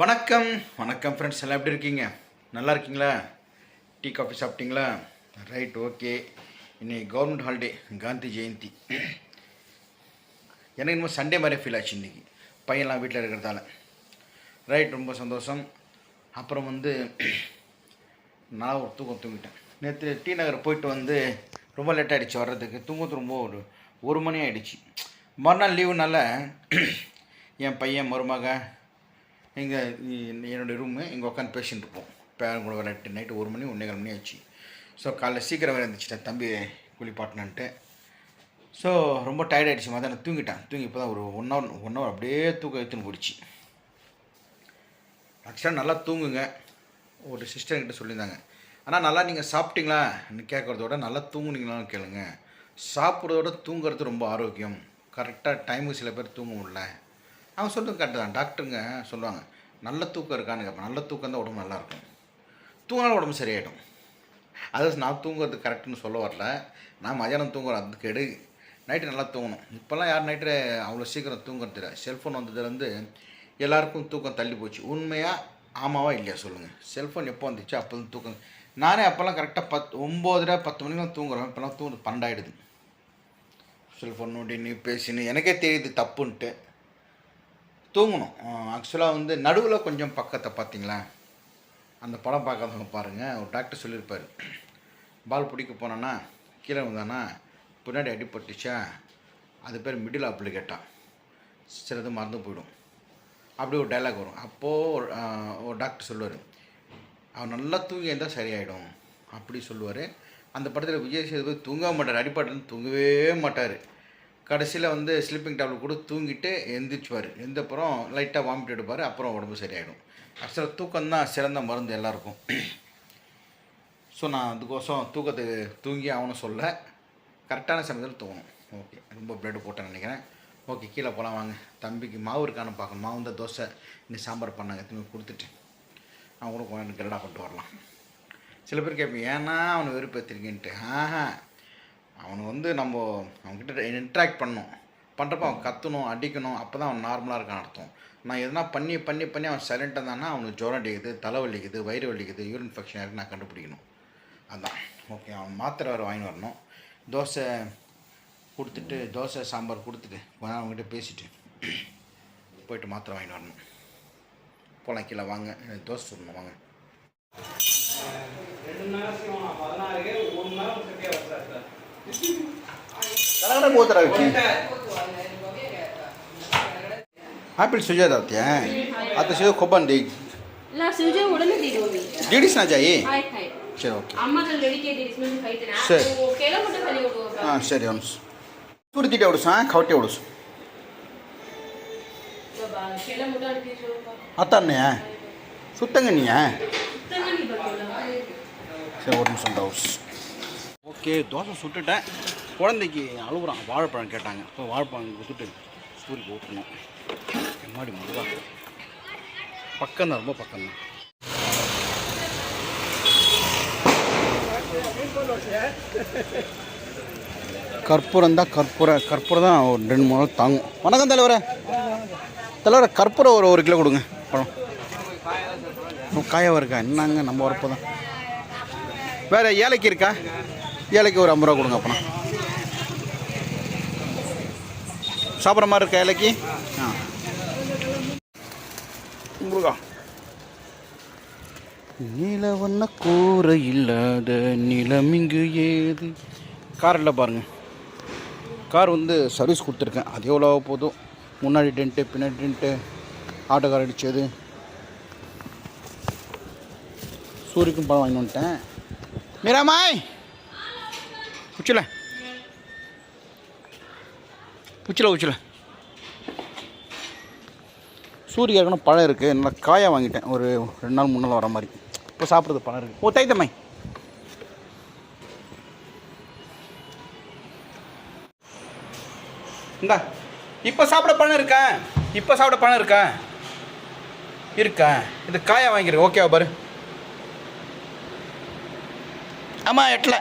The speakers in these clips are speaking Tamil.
வணக்கம். வணக்கம் ஃப்ரெண்ட்ஸ் எல்லாம் எப்படி இருக்கீங்க? நல்லா இருக்கீங்களா? டீ காஃபி சாப்பிட்டீங்களா? ரைட் ஓகே இன்னைக்கு கவர்மெண்ட் ஹாலிடே காந்தி ஜெயந்தி. எனக்கு இன்னும் சண்டே மாதிரி ஃபீல் ஆச்சு இன்றைக்கி பையன்லாம் வீட்டில் இருக்கிறதால. ரைட் ரொம்ப சந்தோஷம். அப்புறம் வந்து நான் ஒரு தூக்கம் தூங்கிட்டேன். நேற்று டி நகர் போயிட்டு வந்து ரொம்ப லேட் ஆகிடுச்சு வர்றதுக்கு. தூங்குறது ரொம்ப ஒரு ஒரு மணி ஆகிடுச்சு மறுநாள் லீவுனால என் பையன் மருமக எங்கள் என்னுடைய ரூமு இங்கே உட்காந்து பேசிட்டு இருப்போம். பேரன் கூட நைட்டு நைட்டு ஒரு மணி ஒன்றே மணி ஆச்சு. ஸோ காலைல சீக்கிரம் வேறு இருந்துச்சுட்டேன் தம்பி குளிப்பாட்டினான்ட்டு. ஸோ ரொம்ப டயர்ட் ஆகிடுச்சு நான் தூங்கிட்டேன். தூங்கி இப்போ தான் ஒரு ஒன் ஹவர் ஒன் ஹவர் அப்படியே தூக்கம் எடுத்துன்னு போயிடுச்சு. ஆக்சுவலாக நல்லா தூங்குங்க. ஒரு சிஸ்டர்கிட்ட சொல்லியிருந்தாங்க. ஆனால் நல்லா நீங்கள் சாப்பிட்டீங்களான்னு விட நல்லா தூங்குனீங்களான்னு கேளுங்க. சாப்பிட்றதோட தூங்குறது ரொம்ப ஆரோக்கியம். கரெக்டாக டைமுக்கு சில பேர் தூங்க முடியல. அவங்க சொல்கிறது கரெக்டு தான். டாக்டருங்க சொல்லுவாங்க நல்ல தூக்கம் இருக்கான்னு கேட்பேன் நல்ல தூக்கம் தான் உடம்பு நல்லாயிருக்கும். தூங்கினாலும் உடம்பு சரியாயிடும். அது நான் தூங்குறது கரெக்டுன்னு சொல்ல வரல. நான் மதியானம் தூங்குறேன் அது கெடு நைட்டு நல்லா தூங்கணும். இப்போல்லாம் யார் நைட்டு அவ்வளோ சீக்கிரம் தூங்குறது இல்லை. செல்ஃபோன் வந்ததுலேருந்து எல்லாருக்கும் தூக்கம் தள்ளி போச்சு. உண்மையாக ஆமாவா இல்லையா சொல்லுங்கள் செல்ஃபோன் எப்போ வந்துச்சு? அப்போ தான் தூக்கம். நானே அப்போல்லாம் கரெக்டாக பத்து ஒம்போதரை பத்து மணிக்கெலாம் தூங்குறேன். இப்போலாம் தூங்குறது பன்னெண்டாயிடுது. செல்ஃபோன் நோண்டி நீ பேசின்னு எனக்கே தெரியுது தப்புன்ட்டு. தூங்கணும். ஆக்சுவலாக வந்து நடுவில் கொஞ்சம் பக்கத்தை பார்த்தீங்களா? அந்த படம் பார்க்காதவங்க பாருங்கள் ஒரு டாக்டர் சொல்லியிருப்பார். பால் பிடிக்க போனோன்னா கீழே வந்தானா பின்னாடி அடிபட்டுச்சா? அது பேர் மிடில் அப்ளிகேட்டான் சிலது மறந்து போயிடும். அப்படி ஒரு டைலாக் வரும். அப்போது ஒரு டாக்டர் சொல்லுவார் அவன் நல்லா தூங்கி இருந்தால் சரியாயிடும். அப்படி சொல்லுவார். அந்த படத்தில் விஜய் சேதுபதி தூங்க மாட்டார். அடிப்பாட்டில் தூங்கவே மாட்டார். கடைசியில் வந்து ஸ்லீப்பிங் டேப்லெட் கூட தூங்கிட்டு எந்திரிச்சுவார் எந்தப்புறம் லைட்டாக வாமிட் எடுப்பார். அப்புறம் உடம்பு சரியாயிடும். ஆக்சுவலாக தூக்கம் தான் சிறந்த மருந்து எல்லாருக்கும். ஸோ நான் அதுக்கோசம் தூக்கத்துக்கு தூங்கி ஆகணும் சொல்ல கரெக்டான சமயத்தில் தூங்கணும். ஓகே ரொம்ப பிளட் போட்டேன்னு நினைக்கிறேன். ஓகே கீழே போகலாம் வாங்க. தம்பிக்கு மாவு இருக்கான்னு பார்க்கணும். மாவு தான் தோசை இன்னும் சாம்பார் பண்ணாங்க. திரும்பி கொடுத்துட்டு அவன் கூட கொஞ்சம் கெரடா வரலாம். சில பேர் கேட்பேன் ஏன்னா அவனை வெறுப்பேற்றிருக்கேன்ட்டு ஆஹா. அவனுக்கு வந்து நம்ம அவன்கிட்ட இன்ட்ராக்ட் பண்ணணும். பண்ணுறப்ப அவன் கத்தணும் அடிக்கணும் அப்போ தான் அவன் நார்மலாக இருக்கான்னு அர்த்தம். நான் எதனா பண்ணி பண்ணி பண்ணி அவன் சைலண்ட்டாக இருந்தானா அவனுக்கு ஜுரம் அடிக்குது தலை வலிக்குது வயிறு வலிக்குது யூரின் இன்ஃபெக்ஷன் இருக்குது நான் கண்டுபிடிக்கணும். அதான். ஓகே அவன் மாத்திரை வேறு வாங்கி வரணும். தோசை கொடுத்துட்டு தோசை சாம்பார் கொடுத்துட்டு கொஞ்ச நேரம் அவங்ககிட்ட பேசிட்டு போயிட்டு மாத்திரை வாங்கி வரணும். போகலாம் கீழே வாங்க. எனக்கு தோசை சொல்லணும் வாங்க. ಕನ್ನಡ ಗೋತ್ರ ಆಪಿಲ್ ಸುಜೆ ದಾವ್ತ್ಯ ಆತ ಸುಜೆ ಕೊಬ್ಬನ್ ಡಿ ಡಿಡಿಸ್ ನಾ ಜಾಯಿ ಸರಿ ಓಕೆ ಸರಿ ಹಾಂ ಸರಿ ಅನ್ಸ್ ಸುರಿದಿಟ್ಟು ಹೊಡಿಸು ಹಾಂ ಕವಟಿ ಹೊಡಿಸು ಅತ್ತನ್ನೆಯ ಸುತ್ತಂಗನಿಯ சரி ஒரு நிமிஷம் டவுஸ் ஓகே தோசை சுட்டுட்டேன். குழந்தைக்கு அழுகுறான் வாழைப்பழம் கேட்டாங்க. இப்போ வாழைப்பழம் கொடுத்துட்டு ஸ்கூலுக்கு ஊற்றணும் எம்மாடி முருகா பக்கம் தான் ரொம்ப பக்கம் தான் கற்பூரம் தான் கற்பூரம் கற்பூரம் தான் ஒரு ரெண்டு மூணு நாள் தாங்கும். வணக்கம் தலைவரே. தலைவரை கற்பூரம் ஒரு ஒரு கிலோ கொடுங்க. பழம். காயாக இருக்கா? என்னங்க நம்ம வரப்போ தான். வேறு ஏலைக்கு இருக்கா? ஏலைக்கு ஒரு ஐம்பது ரூபா கொடுங்க அப்பனா. சாப்பிட்ற மாதிரி இருக்கா ஏலைக்கு ஆ. முருகா நீலவண்ண கூரை இல்லாத நிலம் இங்கு ஏது? கார் இல்லை பாருங்க. கார் வந்து சர்வீஸ் கொடுத்துருக்கேன். அது எவ்வளோ போதும். முன்னாடி டென்ட்டு பின்னாடி டென்ட்டு ஆட்டோக்கார் அடித்தது. சூரியக்கும் பழம் வாங்கி வந்துட்டேன். மீராமாய்! ಉಚ್ಚಲ உச்சில உச்சில. சூரிய இருக்கணும் பழம் இருக்குது நல்லா காயாக வாங்கிட்டேன். ஒரு ரெண்டு நாள் மூணு நாள் வர மாதிரி. இப்போ சாப்பிட்றது பழம் இருக்குது ஓ தைத்தம்மை. இந்தா இப்போ சாப்பிட பழம் இருக்கா? இப்போ சாப்பிட பழம் இருக்கா? இருக்கா? இது காயா வாங்கிருக்கு ஓகேவா பாரு. ஆமாம் எட்டில்.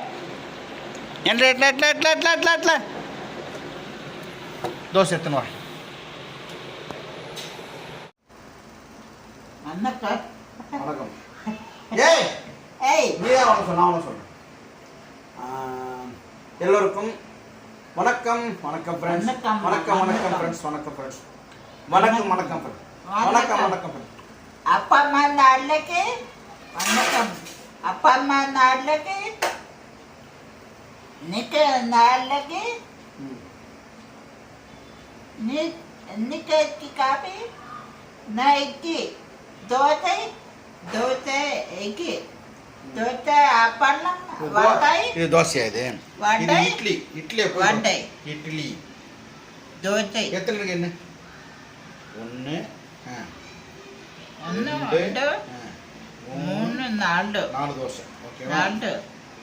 ಏನ್ರಿ இட்ல ಎಟ್ಲ ಎಟ್ಲ ಎಟ್ಲ ಎಟ್ಲ ಎಟ್ಲ ದೋಸೆ ಇರ್ತೀನಿ ನೋಡಿ எல்லோருக்கும் வணக்கம் வணக்கம் ஃப்ரெண்ட்ஸ் வணக்கம் வணக்கம் வணக்கம் வணக்கம் வணக்கம். ஃப்ரெண்ட்ஸ் வணக்கம். வணக்கம் அப்பா அம்மா நாடுலக்கு வணக்கம். அப்பா அம்மா நாடுலக்கு இட்லி. இட்லி தோசை எத்தனை இருக்கு என்ன ஒன்று நாலு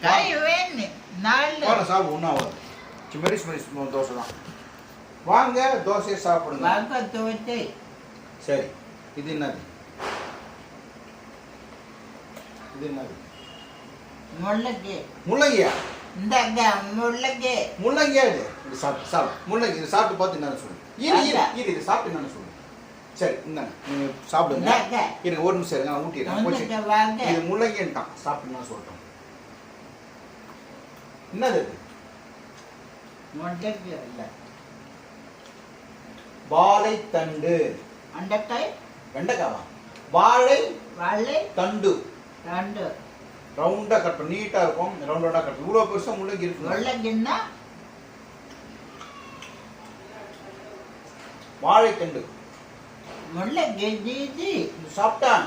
ஓகேவா நாலு கை வேணும் நாலு. சாப்பிடு ஒன்றும் ஆகாது. சிம்மரி சிம்மரி தோசை தான். வாங்க தோசையை சாப்பிடுங்க. வாங்க தோசை. சரி இது என்னது? இது என்னது? முள்ளங்கி. முள்ளங்கியா? இந்தாங்க முள்ளங்கி. முள்ளங்கியா இது? இது சாப்பிட்டு சாப்பிடு. முள்ளங்கி இது சாப்பிட்டு பார்த்து என்னன்னு சொல்லு. இது இது சாப்பிட்டு என்னன்னு சொல்லு. சரி இந்தாங்க நீங்க சாப்பிடுங்க. இருங்க ஒரு நிமிஷம் இருங்க நான் ஊட்டிடுறேன். இது முள்ளங்கின்ட்டான். சாப்பிட்டு நான் சொல்லிட்டேன் என்னது? இல்லை வாழைத்தண்டு அண்டக்காய் வெண்டைக்காவா? வாழை வாழை தண்டு. ரெண்டு ரவுண்டா கட் பண்ணி நீட்டா இருக்கும். ரவுண்ட் ரவுண்டா கட் இவ்வளவு பெருசா முள்ளங்கி இருக்கு முள்ளங்கின்னா? வாழைத்தண்டு முள்ளங்கி சாப்பிட்டான்.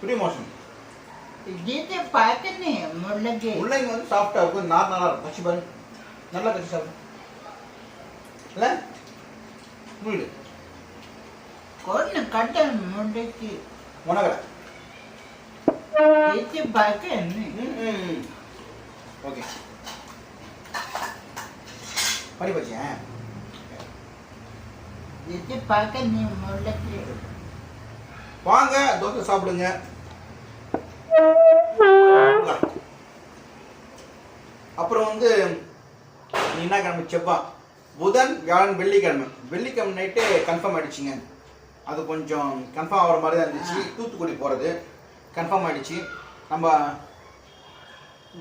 ப்ரீ மோஷன் ஜீதி பார்க்கணும். முள்ளங்கி. முள்ளங்கி வந்து சாஃப்டா இருக்கும். நார் நாரா இருக்கும். கச்சி பாரு நல்லா கச்சி சாப்பிடு. இல்ல? முள்ளு கொண்டு கட்ட முள்ளங்கி. உனகடை ஜீதி பார்க்கணும். ஓகே. படி பச்சியன் ஜீதி பார்க்கணும் முள்ளங்கி. வாங்க தோசை சாப்பிடுங்க. அப்புறம் வந்து நீ என்ன கிழமை செவ்வாய்? புதன் வியாழன் வெள்ளிக்கிழமை. வெள்ளிக்கிழமை நைட்டு கன்ஃபார்ம் ஆயிடுச்சுங்க. அது கொஞ்சம் கன்ஃபார்ம் ஆகிற மாதிரி தான் இருந்துச்சு. தூத்துக்குடி போகிறது கன்ஃபார்ம் ஆயிடுச்சு. நம்ம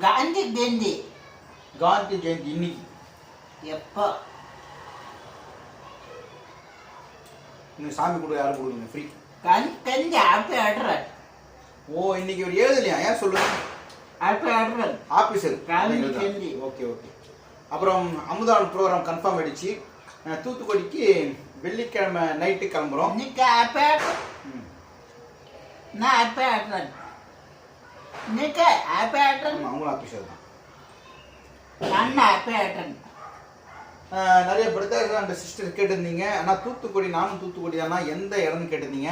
காந்தி ஜெயந்தி. காந்தி ஜெயந்தி இன்னைக்கு. எப்போ? இன்னைக்கு சாமி கூட யாரும் கொடுக்குங்க ஃப்ரீ கண் கஞ்சி ஆப்பி ஆடுறேன் ஓ இன்னைக்கு ஒரு எழுதலையா ஏன் சொல்லுங்க ஆஃபீஸர். ஓகே ஓகே அப்புறம் அமுதான் ப்ரோக்ராம் கன்ஃபார்ம் ஆயிடுச்சு. தூத்துக்குடிக்கு வெள்ளிக்கிழமை நைட்டு கிளம்புறோம். நான் ஆப்பி ஆடுறேன் இன்னைக்கு ஆப்பி ஆடுறேன் அவங்களும் ஆஃபீஸர் தான். நான் ஆப்பி ஆடுறேன் நிறைய பிரதர்ஸ் அண்ட் சிஸ்டர் கேட்டிருந்தீங்க. ஆனால் தூத்துக்குடி நானும் தூத்துக்குடி தானா எந்த இடம்னு கேட்டிருந்தீங்க?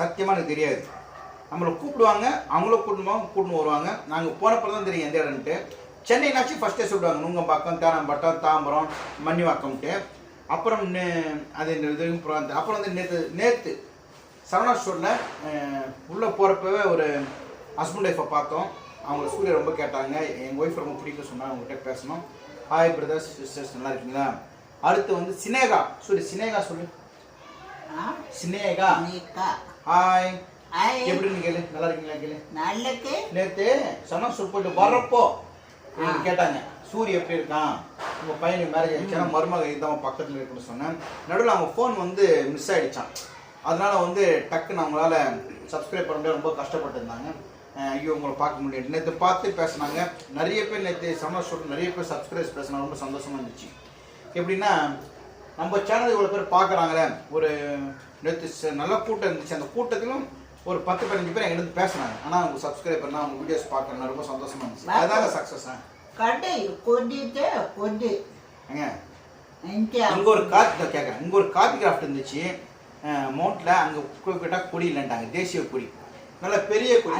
சத்தியமாக எனக்கு தெரியாது. நம்மளை கூப்பிடுவாங்க அவங்களும் கூப்பிடுவாங்க கூட்டின்னு வருவாங்க. நாங்கள் போனப்போ தான் தெரியும் எந்த இடம்ன்ட்டு. சென்னைனாச்சும் ஃபஸ்ட்டே சொல்லுவாங்க நுங்கம்பாக்கம் தேனாம்பட்டம் தாம்பரம் மன்னிவாக்கம்ட்டு அப்புறம் நே- அது இந்த இது அப்புறம் அந்த- அப்புறம் வந்து நேற்று நேற்று சரவணா ஸ்டோரில் உள்ளே போகிறப்பவே ஒரு ஹஸ்பண்ட் ஒய்ஃபை பார்த்தோம். அவங்க சூர்யா ரொம்ப கேட்டாங்க. எங்கள் ஒய்ஃப் ரொம்ப பிடிக்கும் சொன்னாங்க அவங்ககிட்ட பேசணும். ஹாய் பிரதர்ஸ் சிஸ்டர்ஸ் நல்லா இருக்கீங்களா? அடுத்து வந்து சினேகா. சூரி சினேகா சொல்லு. சினேகா. ஹாய் ஐ எப்படின்னு கேளு நல்லா இருக்கீங்களா கேளு. நாளைக்கு நேற்று சனா எனக்கு ஆ. கேட்டாங்க சூரிய எப்படி இருக்கான்? உங்கள் பையனுக்கு மேரேஜ் ஆயிடுச்சுன்னா மருமக இதான் பக்கத்தில் இருக்குன்னு சொன்னேன். நடுவில் அவங்க ஃபோன் வந்து மிஸ் ஆயிடுச்சான் அதனால வந்து டக்குன்னு அவங்களால சப்ஸ்கிரைப் பண்ண முடியாது ரொம்ப கஷ்டப்பட்டிருந்தாங்க ஐயோ உங்களை பார்க்க முடியாது நேற்று பார்த்து பேசுனாங்க. நிறைய பேர் நேற்று சம்மர் ஷோட் நிறைய பேர் சப்ஸ்கிரைப் பேசினாங்க ரொம்ப சந்தோஷமா இருந்துச்சு. எப்படின்னா நம்ம சேனல் இவ்வளோ பேர் பார்க்குறாங்களே. ஒரு நேற்று நல்ல கூட்டம் இருந்துச்சு. அந்த கூட்டத்திலும் ஒரு பத்து பதினஞ்சு பேர் எங்கிட்ட பேசுனாங்க. ஆனால் அவங்க சப்ஸ்கிரைபர்னா அவங்க வீடியோஸ் பார்க்கணும் ரொம்ப சந்தோஷமா இருந்துச்சு. அதாங்க சக்ஸஸ் கடை கொட்டிட்டு கொட்டி ஏங்க? இங்கே இங்கே ஒரு கார்த்தி கேட்குறேன் இங்கே ஒரு கார்த்தி கிராஃப்ட் இருந்துச்சு. மவுண்ட்டில் அங்கே கேட்டால் கொடி இல்லைன்ட்டாங்க. தேசிய கொடி. நல்ல பெரிய கொடி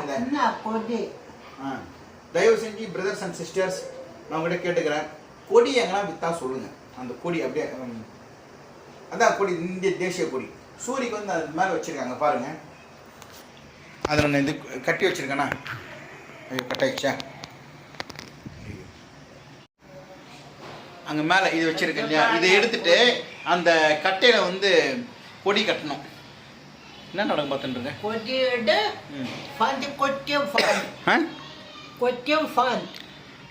கொடி ஆ. தயவு செஞ்சு பிரதர்ஸ் அண்ட் சிஸ்டர்ஸ் நான் உங்கள்கிட்ட கேட்டுக்கிறேன். கொடி எங்கன்னா விற்றா சொல்லுங்கள் அந்த கொடி அப்படியே அதான் கொடி இந்திய தேசிய கொடி. சூரிக்கு வந்து அது மேலே வச்சுருக்காங்க பாருங்கள் அதை நான் இது கட்டி வச்சுருக்கேண்ணா ஐயோ கட்டாயிடுச்சா? அங்கே மேலே இது வச்சுருக்கேன் இல்லையா? இதை எடுத்துட்டு அந்த கட்டையில் வந்து கொடி கட்டணும். என்ன நடக்கும் பார்த்துட்டு இருக்கேன் ம். ஃபண்ட் கொட்டியும் ஃபண்ட் ஆ? கொட்டியும் ஃபண்ட்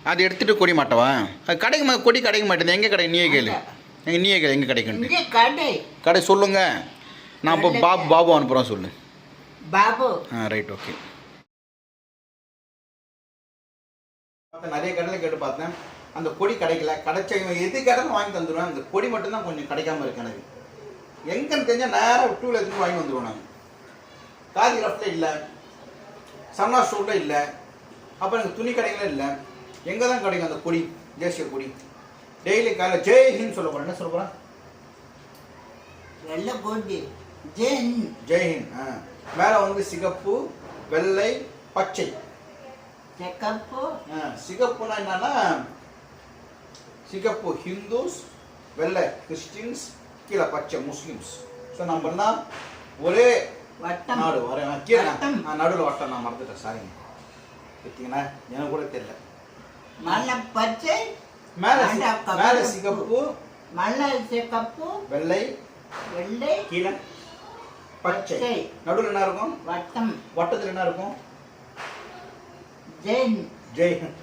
அது எடுத்துகிட்டு கொடி மாட்டவா? அது கிடைக்க மா கொடி கிடைக்க மாட்டேங்குது எங்கே கிடைக்கும் நீயே கேளு. எங்க நீயே கேளு எங்கே இங்கே கடை. கடை சொல்லுங்க. நான் இப்போ பாபு பாபு அனுப்புகிறோம் சொல்லு. பாபு. ஆ ரைட் ஓகே நிறைய கடையில் கேட்டு பார்த்தேன். அந்த கொடி கிடைக்கல. கிடைச்ச இவன் எது கேட்டாலும் வாங்கி தந்துடுவேன் அந்த கொடி மட்டும்தான் கொஞ்சம் கிடைக்காம இருக்கு எனக்கு. எங்கன்னு தெரிஞ்சால் நேராக டூவில் எடுத்துட்டு வாங்கி வந்துடுவேன் நான் காதி ரஃப்ல இல்லை. சன்னா ஸ்டோரில் இல்லை. அப்புறம் எனக்கு துணி கடைகளும் இல்லை. எங்கே தான் கிடைக்கும் அந்த கொடி? தேசிய கொடி. டெய்லி காலையில் ஜெய் ஹிந்த் சொல்ல போகிறேன் என்ன சொல்ல போகிறேன் வெள்ளை கொடி ஜெய்ஹிந்த் ஆ. மேலே வந்து சிகப்பு வெள்ளை பச்சை. செக்கப்பு ஆ, சிகப்புனா என்னன்னா சிகப்பு ஹிந்துஸ் வெள்ளை கிறிஸ்டின்ஸ் கீழே பச்சை முஸ்லிம்ஸ். ஸோ நம்ம எல்லாம் ஒரே வட்டம். நாடு. ஆ, கீழே. நடுவில் வட்டம் நான் மறந்துட்டேன் சாரிங்க பார்த்தீங்கன்னா எனக்கு கூட தெரியல. மல்ல பச்சை மேலே மேலே. சிகப்பு. மல்ல செக்கப்பு வெள்ளை. வெள்ளை. கீழே. பச்சை. நடுவில் என்ன இருக்கும்? வட்டம். வட்டத்தில் என்ன இருக்கும்? ஜென். ஜெய்ஹிந்த்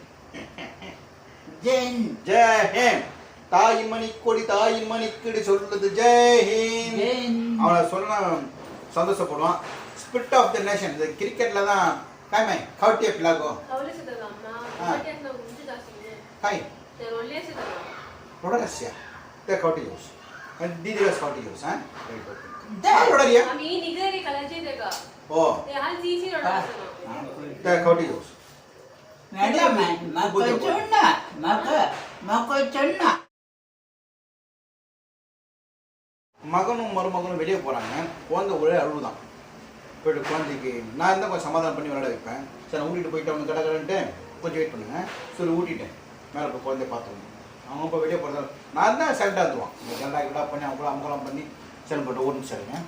ஜென். ஜெய்ஹிந்த் தாயின் மணி கொடி தாயின் மணிக்கடி சொல்லுது ஜென். அவனை சொன்ன சந்தோஷப்படுவான். ஸ்பிரிட் ஆஃப் த நேஷன் இந்த கிரிக்கெட்ல தான் காய்மை கவுட்டிய பிளாகோ கவலைசதங்க அம்மா ஆ. மாட்டியாஸ்ல உஞ்சு தாசிங்க காய் தெரு ஒல்லேசதங்க ரொடரஸ்யா த கவுட்டி யூஸ் दीदीलाच कौटी घेऊस हां दा. रोडरिया आम्ही निघारी कलाचे ते का हो ते हाल जीची रोडा त्या कौटी घेऊस மேடம் மக்க சொன்னா மக்க மக்க சொன்னா மகனும் மருமகனும் வெளியே போகிறாங்க குழந்தை ஒரே அழுவுதான் போயிட்டு குழந்தைக்கு நான் இருந்தால் கொஞ்சம் சமாதானம் பண்ணி விளையாட வைப்பேன் சரி நான் ஊட்டிட்டு போயிட்டு அவங்க கடை கடைன்ட்டு கொஞ்சம் வெயிட் பண்ணுங்க சரி ஊட்டிட்டேன் மேலே போய் குழந்தைய பார்த்துக்கணும் அவங்க இப்போ வெளியே போகிறதால நான் தான் சைலண்டாக இருந்துவான் இந்த கண்டா கிண்டா பண்ணி அவங்க கூட அமங்கலம் பண்ணி சரி போட்டு ஒரு நிமிஷம்